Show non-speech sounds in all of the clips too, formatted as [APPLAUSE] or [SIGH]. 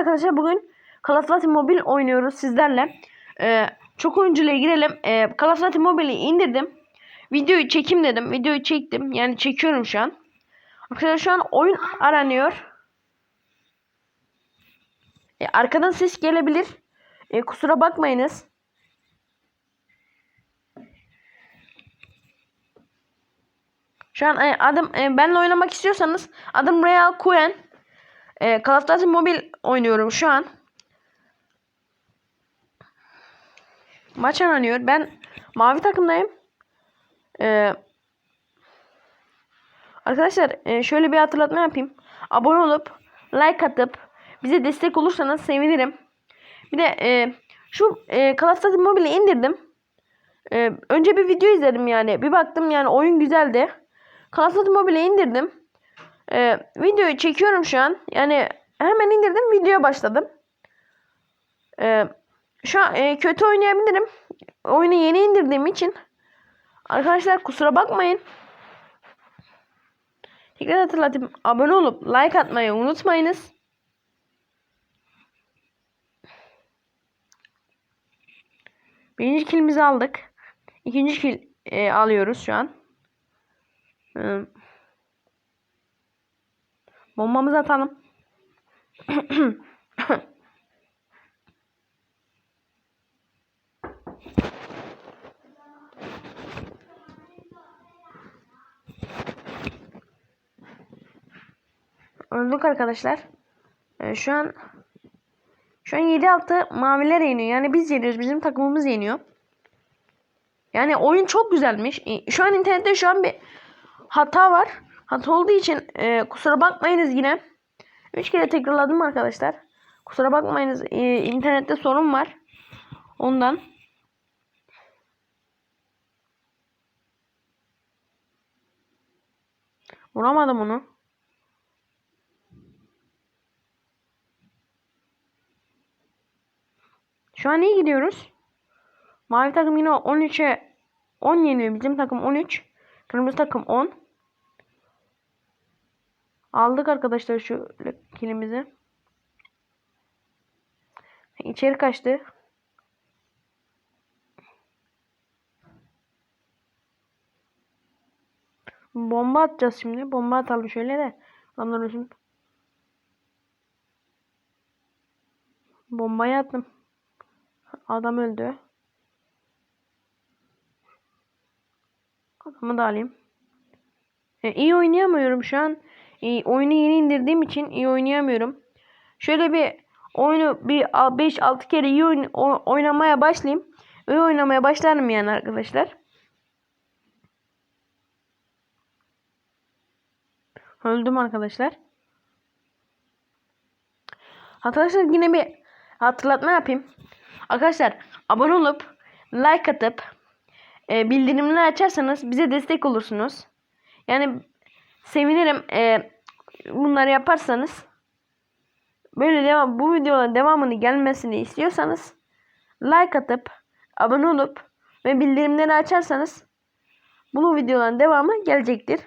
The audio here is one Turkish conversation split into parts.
arkadaşlar bugün Call of Duty Mobile oynuyoruz sizlerle. Ee, çok oyuncuyla girelim. Ee, Call of Duty Mobile'i indirdim. Videoyu çekim dedim. Videoyu çektim. Yani çekiyorum şu an. Arkadaşlar şu an oyun aranıyor. Ee, arkadan ses gelebilir. Ee, kusura bakmayınız. Şu an e, adım e, benle oynamak istiyorsanız adım Real Kuen. E, Call of Duty Mobile oynuyorum şu an. Maç aranıyor. Ben mavi takımdayım. E, arkadaşlar şöyle bir hatırlatma yapayım. Abone olup like atıp bize destek olursanız sevinirim. Bir de e, şu e, Call of Duty Mobile'i indirdim. E, önce bir video izledim yani. Bir baktım yani oyun güzeldi. Call of Duty Mobile'i indirdim. E, videoyu çekiyorum şu an. Yani hemen indirdim videoya başladım. E, şu an e, kötü oynayabilirim. Oyunu yeni indirdiğim için. Arkadaşlar kusura bakmayın. Tekrar hatırlatayım. Abone olup like atmayı unutmayınız. Birinci kilimizi aldık. İkinci kil e, alıyoruz şu an. E, bombamızı atalım. [COUGHS] Öldük arkadaşlar. Ee, şu an şu an 7-6 maviler yeniyor. Yani biz yeniyoruz. Bizim takımımız yeniyor. Yani oyun çok güzelmiş. Şu an internette şu an bir hata var. Hata olduğu için e, kusura bakmayınız yine. 3 kere tekrarladım arkadaşlar. Kusura bakmayınız. E, internette sorun var. Ondan. Vuramadım onu. Şu an iyi gidiyoruz. Mavi takım yine 13'e 10 yeniyor. Bizim takım 13. Kırmızı takım 10. Aldık arkadaşlar şu kilimizi. İçeri kaçtı. Bomba atacağız şimdi. Bomba atalım şöyle de. Adamlar ölsün. Bombayı attım. Adam öldü. Adamı da alayım. E, iyi oynayamıyorum şu an. E, oyunu yeni indirdiğim için iyi oynayamıyorum. Şöyle bir oyunu bir 5-6 kere iyi oyn oynamaya başlayayım. İyi oynamaya başlarım yani arkadaşlar. Öldüm arkadaşlar. Arkadaşlar yine bir hatırlatma yapayım. Arkadaşlar abone olup like atıp e, bildirimleri açarsanız bize destek olursunuz. Yani sevinirim e, bunları yaparsanız. Böyle devam bu videoların devamını gelmesini istiyorsanız like atıp abone olup ve bildirimleri açarsanız bu videoların devamı gelecektir.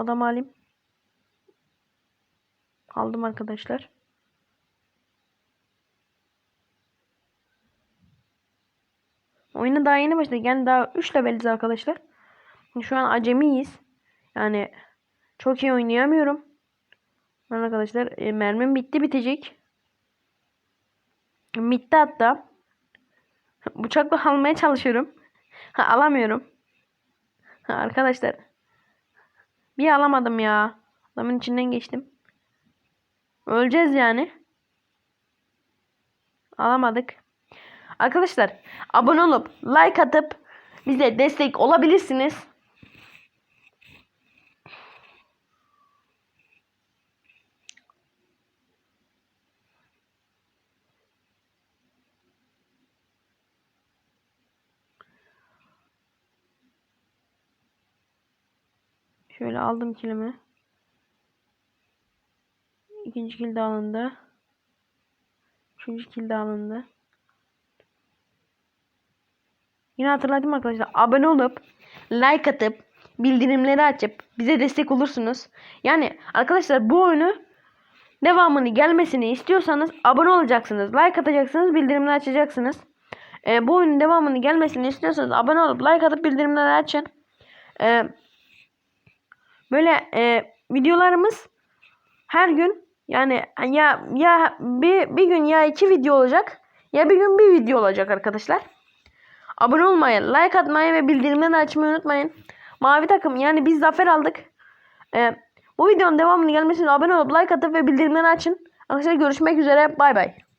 Adamı alayım. Aldım arkadaşlar. Oyuna daha yeni başladık. Yani daha 3 leveliz arkadaşlar. Şu an acemiyiz. Yani çok iyi oynayamıyorum. Ben arkadaşlar e, mermim bitti bitecek. Bitti hatta. Bıçakla almaya çalışıyorum. Ha, alamıyorum. Ha, arkadaşlar. Bir alamadım ya. Adamın içinden geçtim. Öleceğiz yani. Alamadık. Arkadaşlar abone olup like atıp bize destek olabilirsiniz. Şöyle aldım kilimi. İkinci kill de alındı. Üçüncü kill de alındı. Yine hatırlatayım arkadaşlar. Abone olup like atıp bildirimleri açıp bize destek olursunuz. Yani arkadaşlar bu oyunu devamını gelmesini istiyorsanız abone olacaksınız. Like atacaksınız. Bildirimleri açacaksınız. Ee, bu oyunun devamını gelmesini istiyorsanız abone olup like atıp bildirimleri açın. Ee, böyle e, videolarımız her gün yani ya ya bir, bir gün ya iki video olacak ya bir gün bir video olacak arkadaşlar. Abone olmayı, like atmayı ve bildirimleri açmayı unutmayın. Mavi takım yani biz zafer aldık. Ee, bu videonun devamını gelmesini abone olup like atıp ve bildirimleri açın. Arkadaşlar görüşmek üzere. Bay bay.